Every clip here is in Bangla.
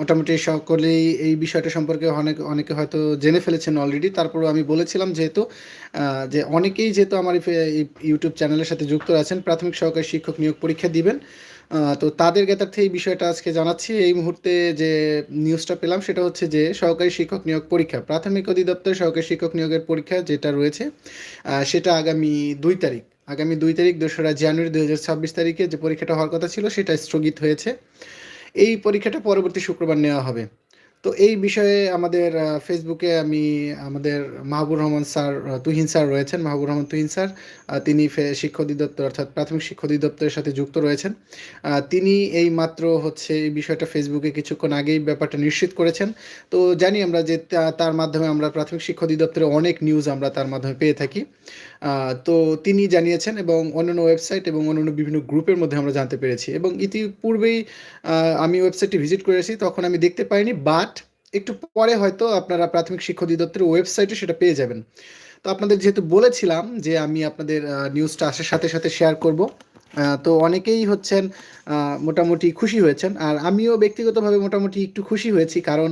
মোটামুটি সকলেই এই বিষয়টা সম্পর্কে অনেক, অনেকে হয়তো জেনে ফেলেছেন অলরেডি তারপরেও আমি বলেছিলাম যেহেতু যে অনেকেই যেহেতু আমার ইউটিউব চ্যানেলের সাথে যুক্ত আছেন, প্রাথমিক সহকারী শিক্ষক নিয়োগ পরীক্ষা দিবেন। তো তাদের জ্ঞাতার্থে এই বিষয়টা আজকে জানাচ্ছি। এই মুহূর্তে যে নিউজটা পেলাম সেটা হচ্ছে যে সহকারী শিক্ষক নিয়োগ পরীক্ষা, প্রাথমিক অধিদপ্তর সহকারী শিক্ষক নিয়োগের পরীক্ষা যেটা রয়েছে সেটা আগামী দুই তারিখ, আগামী দুই তারিখ দোসরা জানুয়ারি দুই হাজার ছাব্বিশ তারিখে যে পরীক্ষাটা হওয়ার কথা ছিল সেটা স্থগিত হয়েছে। এই পরীক্ষাটা পরবর্তী শুক্রবার নেওয়া হবে। তো এই বিষয়ে আমাদের ফেসবুকে আমি আমাদের মাহবুর রহমান স্যার তুহিন স্যার রয়েছেন। মাহবুর রহমান তুহিন স্যার তিনি শিক্ষা অধিদপ্তর অর্থাৎ প্রাথমিক শিক্ষা অধিদপ্তরের সাথে যুক্ত রয়েছেন। তিনি এই মাত্র হচ্ছে এই বিষয়টা ফেসবুকে কিছুক্ষণ আগেই ব্যাপারটা নিশ্চিত করেছেন। তো জানি আমরা যে তার মাধ্যমে আমরা প্রাথমিক শিক্ষা অধিদপ্তরে অনেক নিউজ আমরা তার মাধ্যমে পেয়ে থাকি। তো তিনি জানিয়েছেন এবং অন্যান্য ওয়েবসাইট এবং অন্যান্য বিভিন্ন গ্রুপের মধ্যে আমরা জানতে পেরেছি এবং ইতিপূর্বেই আমি ওয়েবসাইটটি ভিজিট করেছি তখন আমি দেখতে পাইনি বাট একটু পরে হয়তো আপনারা প্রাথমিক শিক্ষা অধিদপ্তরের ওয়েবসাইটে সেটা পেয়ে যাবেন। তো আপনাদের যেহেতু বলেছিলাম যে আমি আপনাদের নিউজটা আসার সাথে সাথে শেয়ার করব তো অনেকেই হচ্ছেন মোটামুটি খুশি হয়েছেন, আর আমিও ব্যক্তিগতভাবে মোটামুটি একটু খুশি হয়েছি কারণ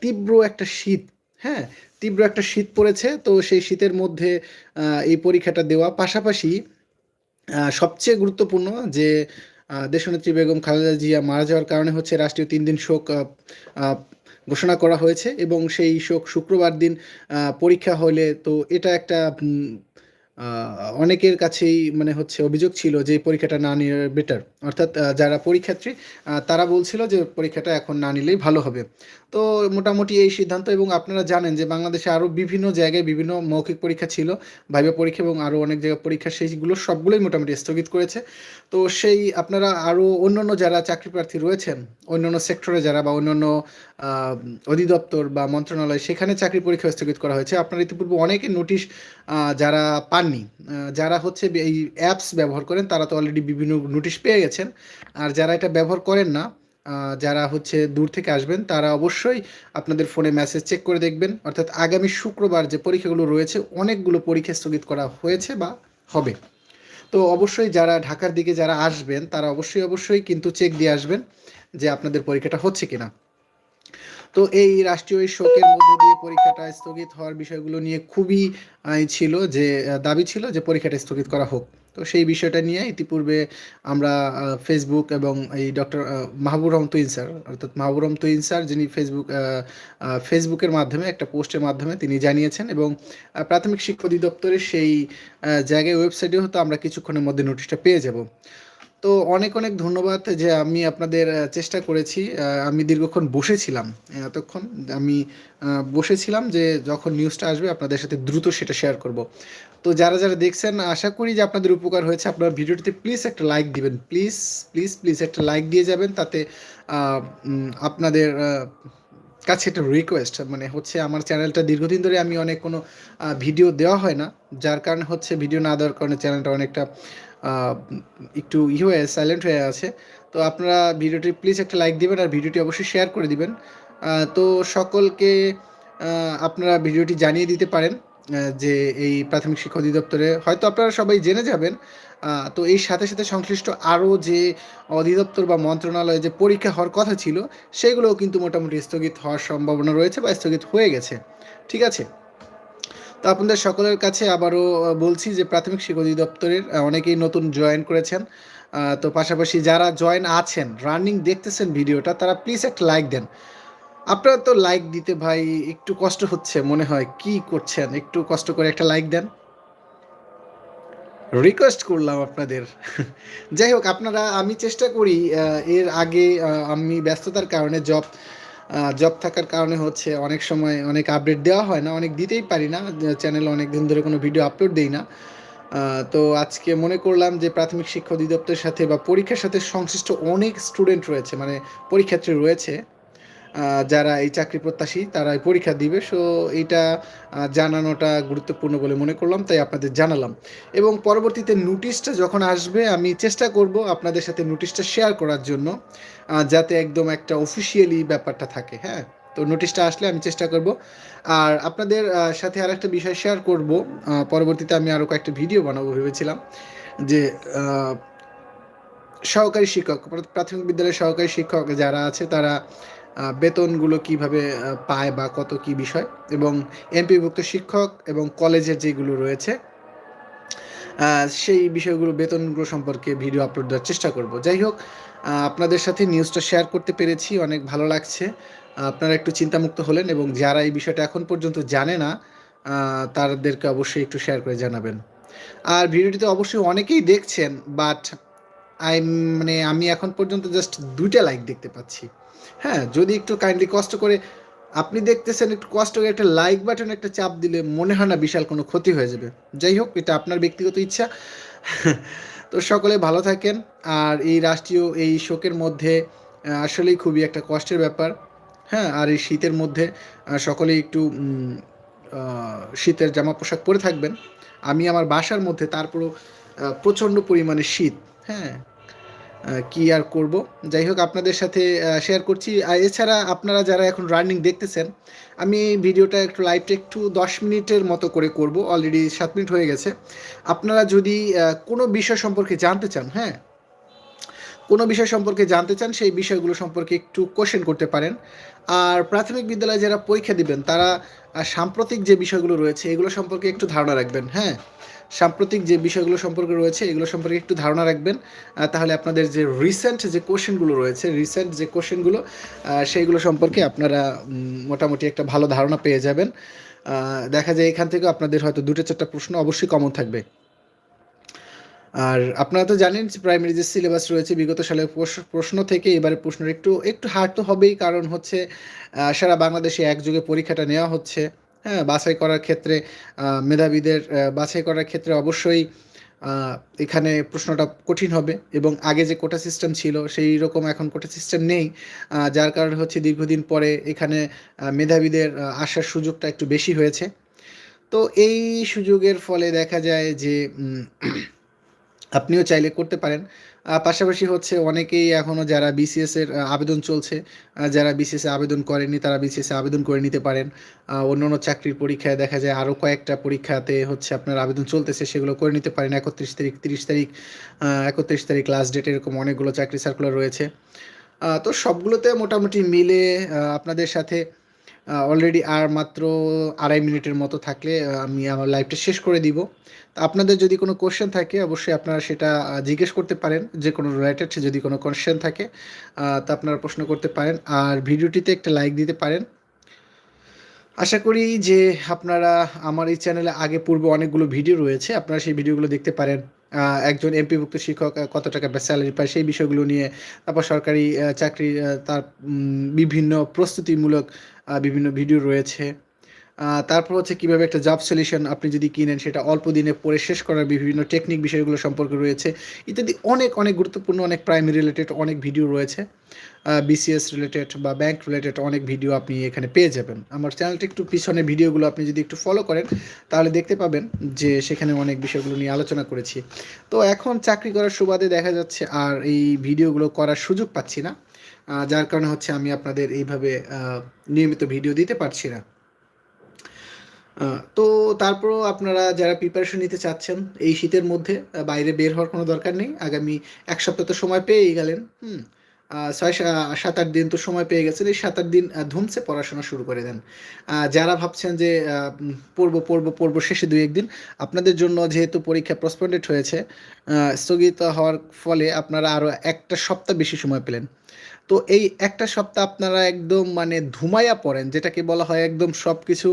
তীব্র একটা শীত হ্যাঁ? তীব্র একটা শীত পড়েছে, তো সেই শীতের মধ্যে এই পরীক্ষাটা দেওয়া। পাশাপাশি সবচেয়ে গুরুত্বপূর্ণ যে দেশনেত্রী বেগম খালেদা জিয়া মারা যাওয়ার কারণে হচ্ছে রাষ্ট্রীয় তিন দিন শোক ঘোষণা করা হয়েছে এবং সেই শোক শুক্রবার দিন পরীক্ষা হলে, তো এটা একটা অনেকের কাছেই মানে হচ্ছে অভিযোগ ছিল যে পরীক্ষাটা না নিয়ে বেটার অর্থাৎ যারা পরীক্ষার্থী তারা বলছিল যে পরীক্ষাটা এখন না নিলেই ভালো হবে। তো মোটামুটি এই সিদ্ধান্ত এবং আপনারা জানেন যে বাংলাদেশে আরও বিভিন্ন জায়গায় বিভিন্ন মৌখিক পরীক্ষা ছিল ভাইবা পরীক্ষা এবং আরও অনেক জায়গায় পরীক্ষা, সেইগুলো সবগুলোই মোটামুটি স্থগিত করেছে। তো সেই আপনারা আরও অন্যান্য যারা চাকরি প্রার্থী রয়েছেন, অন্যান্য সেক্টরে যারা বা অন্যান্য অধিদপ্তর বা মন্ত্রণালয়, সেখানে চাকরি পরীক্ষা স্থগিত করা হয়েছে। আপনারা ইতিপূর্বে অনেকে নোটিশ যারা পাননি যারা হচ্ছে এই অ্যাপস ব্যবহার করেন, তারা তো অলরেডি বিভিন্ন নোটিশ পেয়ে গেছেন। আর যারা এটা ব্যবহার করেন না যারা হচ্ছে দূর থেকে আসবেন, তারা অবশ্যই আপনাদের ফোনে মেসেজ চেক করে দেখবেন। অর্থাৎ আগামী শুক্রবার যে পরীক্ষাগুলো রয়েছে, অনেকগুলো পরীক্ষা স্থগিত করা হয়েছে বা হবে। তো অবশ্যই যারা ঢাকার দিকে যারা আসবেন, তারা অবশ্যই অবশ্যই কিন্তু চেক দিয়ে আসবেন যে আপনাদের পরীক্ষাটা হচ্ছে কিনা। তো এই রাষ্ট্রীয় শোকের মধ্যে দিয়ে পরীক্ষাটা স্থগিত হওয়ার বিষয়গুলো নিয়ে খুবই ছিল যে দাবি ছিল যে পরীক্ষাটা স্থগিত করা হোক। তো সেই বিষয়টা নিয়ে ইতিপূর্বে আমরা ফেসবুক এবং এই ডক্টর মাহবুর রহমান তুইন স্যার, অর্থাৎ মাহবুর রহমান তুইন স্যার, যিনি ফেসবুক ফেসবুকের মাধ্যমে, একটা পোস্টের মাধ্যমে তিনি জানিয়েছেন এবং প্রাথমিক শিক্ষা অধিদপ্তরের সেই জায়গায় ওয়েবসাইটেও হয়তো আমরা কিছুক্ষণের মধ্যে নোটিশটা পেয়ে যাব। তো অনেক অনেক ধন্যবাদ যে আমি আপনাদের চেষ্টা করেছি আমি দীর্ঘক্ষণ বসেছিলাম, এতক্ষণ আমি বসেছিলাম যে যখন নিউজটা আসবে আপনাদের সাথে দ্রুত সেটা শেয়ার করব। তো যারা যারা দেখছেন, আশা করি যে আপনাদের উপকার হয়েছে আপনার ভিডিওটিতে প্লিজ একটা লাইক দিবেন প্লিজ প্লিজ প্লিজ একটা লাইক দিয়ে যাবেন, তাতে আপনাদের কাছে একটা রিকোয়েস্ট মানে হচ্ছে আমার চ্যানেলটা দীর্ঘদিন ধরে আমি অনেক কোনো ভিডিও দেওয়া হয় না, যার কারণে হচ্ছে ভিডিও না দেওয়ার কারণে চ্যানেলটা অনেকটা একটু ই হয়ে সাইলেন্ট হয়ে আছে। তো আপনারা ভিডিওটি প্লিজ একটা লাইক দিবেন আর ভিডিওটি অবশ্যই শেয়ার করে দিবেন। তো সকলকে আপনারা ভিডিওটি জানিয়ে দিতে পারেন যে এই প্রাথমিক শিক্ষা অধিদপ্তরে হয়তো আপনারা সবাই জেনে যাবেন তো এই সাথে সাথে সংশ্লিষ্ট আরও যে অধিদপ্তর বা মন্ত্রণালয়ে যে পরীক্ষা হওয়ার কথা ছিল, সেগুলোও কিন্তু মোটামুটি স্থগিত হওয়ার সম্ভাবনা রয়েছে বা স্থগিত হয়ে গেছে। ঠিক আছে? তো আপনাদের সকলের কাছে আবারও বলছি যে প্রাথমিক শিক্ষা অধিদপ্তরের অনেকেই নতুন জয়েন করেছেন। তো পাশাপাশি যারা জয়েন আছেন রানিং দেখতেছেন ভিডিওটা, তারা প্লিজ একটা লাইক দেন। আপনারা তো লাইক দিতে ভাই একটু কষ্ট হচ্ছে মনে হয়, কি করছেন? একটু কষ্ট করে একটা লাইক দেন। রিকোয়েস্ট করলাম আপনাদের। যাই হোক, আপনারা, আমি চেষ্টা করি এর আগে আমি ব্যস্ততার কারণে জব জব থাকার কারণে হচ্ছে অনেক সময় অনেক আপডেট দেওয়া হয় না, অনেক দিতেই পারি না চ্যানেলে অনেক দিন ধরে কোনো ভিডিও আপলোড দিই না। তো আজকে মনে করলাম যে প্রাথমিক শিক্ষা অধিদপ্তরের সাথে বা পরীক্ষার সাথে সংশ্লিষ্ট অনেক স্টুডেন্ট রয়েছে মানে পরীক্ষার্থী রয়েছে যারা এই চাকরি প্রত্যাশী তারা পরীক্ষা দিবে। সো এটা জানানোটা গুরুত্বপূর্ণ বলে মনে করলাম, তাই আপনাদের জানালাম। এবং পরবর্তীতে নোটিশটা যখন আসবে, আমি চেষ্টা করব আপনাদের সাথে নোটিশটা শেয়ার করার জন্য যাতে একদম একটা অফিসিয়ালি ব্যাপারটা থাকে হ্যাঁ? তো নোটিশটা আসলে আমি চেষ্টা করব। আর আপনাদের সাথে আর একটা বিষয় শেয়ার করব পরবর্তীতে আমি আরও কয়েকটা ভিডিও বানাবো ভেবেছিলাম, যে সহকারী শিক্ষক, প্রাথমিক বিদ্যালয়ের সহকারী শিক্ষক যারা আছে, তারা বেতনগুলো কীভাবে পায় বা কত কি বিষয় এবং এমপিভুক্ত শিক্ষক এবং কলেজের যেগুলো রয়েছে সেই বিষয়গুলো বেতনগুলো সম্পর্কে ভিডিও আপলোড দেওয়ার চেষ্টা করব। যাই হোক আপনাদের সাথে নিউজটা শেয়ার করতে পেরেছি, অনেক ভালো লাগছে। আপনারা একটু চিন্তামুক্ত হলেন এবং যারা এই বিষয়টা এখন পর্যন্ত জানে না তাদেরকে অবশ্যই একটু শেয়ার করে জানাবেন। আর ভিডিওটিতে অবশ্যই অনেকেই দেখছেন বাট আই মানে আমি এখন পর্যন্ত জাস্ট দুইটা লাইক দেখতে পাচ্ছি। হ্যাঁ যদি একটু কাইন্ডলি কষ্ট করে, আপনি দেখতেছেন একটু কষ্ট করে একটা লাইক বাটন একটা চাপ দিলে মনে হয় না বিশাল কোনো ক্ষতি হয়ে যাবে। যাই হোক, এটা আপনার ব্যক্তিগত ইচ্ছা। তো সকলে ভালো থাকেন। আর এই রাষ্ট্রীয় এই শোকের মধ্যে আসলেই খুবই একটা কষ্টের ব্যাপার। হ্যাঁ আর এই শীতের মধ্যে সকলেই একটু শীতের জামা পোশাক পরে থাকবেন। আমি আমার বাসার মধ্যে, তারপরও প্রচণ্ড পরিমাণে শীত। হ্যাঁ কি আর করব? যাই হোক, আপনাদের সাথে শেয়ার করছি। এছাড়া আপনারা যারা এখন রানিং দেখতেছেন, আমি ভিডিওটা একটু লাইভটা একটু দশ মিনিটের মতো করে করব। অলরেডি সাত মিনিট হয়ে গেছে। আপনারা যদি কোনো বিষয় সম্পর্কে জানতে চান হ্যাঁ? কোনো বিষয় সম্পর্কে জানতে চান, সেই বিষয়গুলো সম্পর্কে একটু কোশ্চেন করতে পারেন। আর প্রাথমিক বিদ্যালয়ে যারা পরীক্ষা দিবেন, তারা সাম্প্রতিক যে বিষয়গুলো রয়েছে, এগুলো সম্পর্কে একটু ধারণা রাখবেন হ্যাঁ? সাম্প্রতিক যে বিষয়গুলো সম্পর্কে রয়েছে, এগুলো সম্পর্কে একটু ধারণা রাখবেন। তাহলে আপনাদের যে রিসেন্ট যে কোশ্চেনগুলো রয়েছে রিসেন্ট যে কোশ্চেনগুলো সেইগুলো সম্পর্কে আপনারা মোটামুটি একটা ভালো ধারণা পেয়ে যাবেন। দেখা যায় এখান থেকে আপনাদের হয়তো দুটো চারটা প্রশ্ন অবশ্যই কমন থাকবে। আর আপনারা তো জানেন প্রাইমারি যে সিলেবাস রয়েছে, বিগত সালের প্রশ- প্রশ্ন থেকে এবারে প্রশ্নের একটু একটু হার্ড তো হবেই। কারণ হচ্ছে সারা বাংলাদেশে একযোগে পরীক্ষাটা নেওয়া হচ্ছে। হ্যাঁ বাছাই করার ক্ষেত্রে মেধাবীদের বাছাই করার ক্ষেত্রে অবশ্যই এখানে প্রশ্নটা কঠিন হবে এবং আগে যে কোটা সিস্টেম ছিল সেই রকম এখন কোটা সিস্টেম নেই যার কারণে হচ্ছে দীর্ঘদিন পরে এখানে মেধাবীদের আসার সুযোগটা একটু বেশি হয়েছে। তো এই সুযোগের ফলে দেখা যায় যে আপনিও চাইলে করতে পারেন। পাশাপাশি হচ্ছে অনেকেই এখনও যারা বিসিএস এর আবেদন চলছে যারা বিসিএস আবেদন করেনি তারা বিসিএস আবেদন করে নিতে পারেন। অন্য অন্য চাকরির পরীক্ষায় দেখা যায় আরও কয়েকটা পরীক্ষাতে হচ্ছে আপনার আবেদন চলতেছে, সেগুলো করে নিতে পারেন। একত্রিশ তারিখ, তিরিশ তারিখ একত্রিশ তারিখ লাস্ট ডেট এরকম অনেকগুলো চাকরি সার্কুলার রয়েছে। তো সবগুলোতে মোটামুটি মিলে আপনাদের সাথে অলরেডি আর মাত্র আড়াই মিনিটের মতো থাকলে আমি আমার লাইভটা শেষ করে দিব। তো আপনাদের যদি কোনো কোশ্চেন থাকে, অবশ্যই আপনারা সেটা জিজ্ঞেস করতে পারেন। যে কোনো রিলেটেড যদি কোনো কোশ্চেন থাকে তা আপনারা প্রশ্ন করতে পারেন। আর ভিডিওটিতে একটা লাইক দিতে পারেন। আশা করি যে আপনারা আমার এই চ্যানেলে আগে পূর্বে অনেকগুলো ভিডিও রয়েছে। আপনারা সেই ভিডিওগুলো দেখতে পারেন। একজন এমপিভুক্ত শিক্ষক কত টাকা স্যালারি পায় সেই বিষয়গুলো নিয়ে, তারপর সরকারি চাকরি তার বিভিন্ন প্রস্তুতিমূলক বিভিন্ন ভিডিও রয়েছে। তারপর হচ্ছে কীভাবে একটা জব সলিউশন আপনি যদি কিনেন, সেটা অল্প দিনে পড়ে শেষ করার বিভিন্ন টেকনিক বিষয়গুলো সম্পর্কে রয়েছে। ইত্যাদি অনেক অনেক গুরুত্বপূর্ণ, অনেক প্রাইমারি রিলেটেড অনেক ভিডিও রয়েছে। বিসিএস রিলেটেড বা ব্যাংক রিলেটেড অনেক ভিডিও আপনি এখানে পেয়ে যাবেন। আমার চ্যানেলটি একটু পিছনে ভিডিওগুলো আপনি যদি একটু ফলো করেন, তাহলে দেখতে পাবেন যে সেখানে অনেক বিষয়গুলো নিয়ে আলোচনা করেছি। তো এখন চাকরি করার সুবাদে দেখা যাচ্ছে আর এই ভিডিওগুলো করার সুযোগ পাচ্ছি না। যার কারণে হচ্ছে আমি আপনাদের এইভাবে নিয়মিত ভিডিও দিতে পারছি না। তো তারপরও আপনারা যারা প্রিপারেশন নিতে চাচ্ছেন, এই শীতের মধ্যে বাইরে বের হওয়ার কোনো দরকার নেই। আগামী এক সপ্তাহ তো সময় পেয়েই গেলেন, হুম। ছয় সাত আট দিন তো সময় পেয়ে গেছেন, এই সাত আট দিন ধুমসে পড়াশোনা শুরু করে দেন। যারা ভাবছেন যে পড়ব পড়ব পড়ব শেষে দুই একদিন, আপনাদের জন্য যেহেতু পরীক্ষা প্রসপন্ডেড হয়েছে স্থগিত হওয়ার ফলে আপনারা আরও একটা সপ্তাহ বেশি সময় পেলেন। তো এই একটা সপ্তাহ আপনারা একদম মানে ধুমাইয়া পড়েন যেটাকে বলা হয় একদম সব কিছু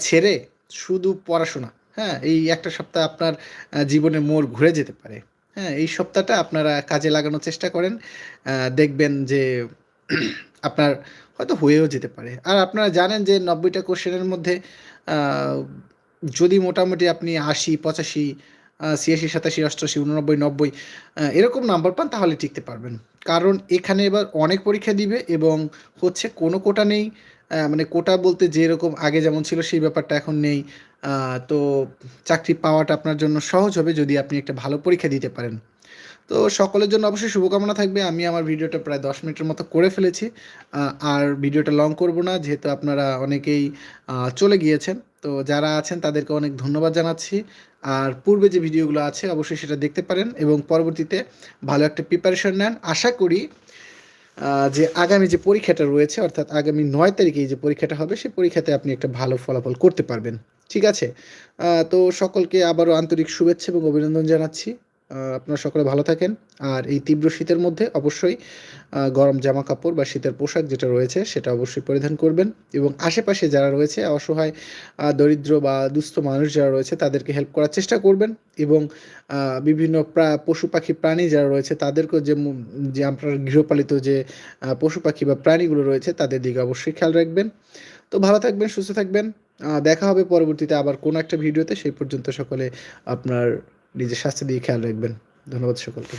ছেড়ে শুধু পড়াশোনা। হ্যাঁ এই একটা সপ্তাহ আপনার আহ, জীবনের মোড় ঘুরে যেতে পারে। হ্যাঁ এই সপ্তাহটা আপনারা কাজে লাগানোর চেষ্টা করেন দেখবেন যে আপনার হয়তো হয়েও যেতে পারে। আর আপনারা জানেন যে নব্বইটা কোশ্চেনের মধ্যে যদি মোটামুটি আপনি আশি পঁচাশি ছিয়াশি, সাতাশি, অষ্টআশি, উননব্বই, নব্বই এরকম নাম্বার পান, তাহলে টিকতে পারবেন। কারণ এখানে এবার অনেক পরীক্ষা দিবে এবং হচ্ছে কোনো কোটা নেই মানে কোটা বলতে যেরকম আগে যেমন ছিল, সেই ব্যাপারটা এখন নেই। তো চাকরি পাওয়াটা আপনার জন্য সহজ হবে যদি আপনি একটা ভালো পরীক্ষা দিতে পারেন। তো সকলের জন্য অবশ্যই শুভকামনা থাকবে। আমি আমার ভিডিওটা প্রায় দশ মিনিটের মতো করে ফেলেছি। আর ভিডিওটা লং করব না, যেহেতু আপনারা অনেকেই চলে গিয়েছেন। তো যারা আছেন, তাদেরকে অনেক ধন্যবাদ জানাচ্ছি। আর পূর্বে যে ভিডিওগুলো আছে, অবশ্যই সেটা দেখতে পারেন এবং পরবর্তীতে ভালো একটা প্রিপারেশন নেন। আশা করি যে আগামী যে পরীক্ষাটা রয়েছে, অর্থাৎ আগামী নয় তারিখে যে পরীক্ষাটা হবে, সেই পরীক্ষাতে আপনি একটা ভালো ফলাফল করতে পারবেন। ঠিক আছে? তো সকলকে আবারও আন্তরিক শুভেচ্ছা এবং অভিনন্দন জানাচ্ছি। আপনারা সকলে ভালো থাকেন। আর এই তীব্র শীতের মধ্যে অবশ্যই গরম জামা কাপড় বা শীতের পোশাক যেটা রয়েছে সেটা অবশ্যই পরিধান করবেন এবং আশেপাশে যারা রয়েছে, অসহায় দরিদ্র বা দুস্থ মানুষ যারা রয়েছে তাদেরকে হেল্প করার চেষ্টা করবেন এবং বিভিন্ন পশু পাখি প্রাণী যারা রয়েছে তাদেরকেও যে যে আপনার গৃহপালিত যে পশু পাখি বা প্রাণীগুলো রয়েছে তাদের দিকে অবশ্যই খেয়াল রাখবেন। তো ভালো থাকবেন, সুস্থ থাকবেন। দেখা হবে পরবর্তীতে আবার কোনো একটা ভিডিওতে। সেই পর্যন্ত সকলে আপনার নিজের স্বাস্থ্য দিয়ে খেয়াল রাখবেন। ধন্যবাদ সকলকে।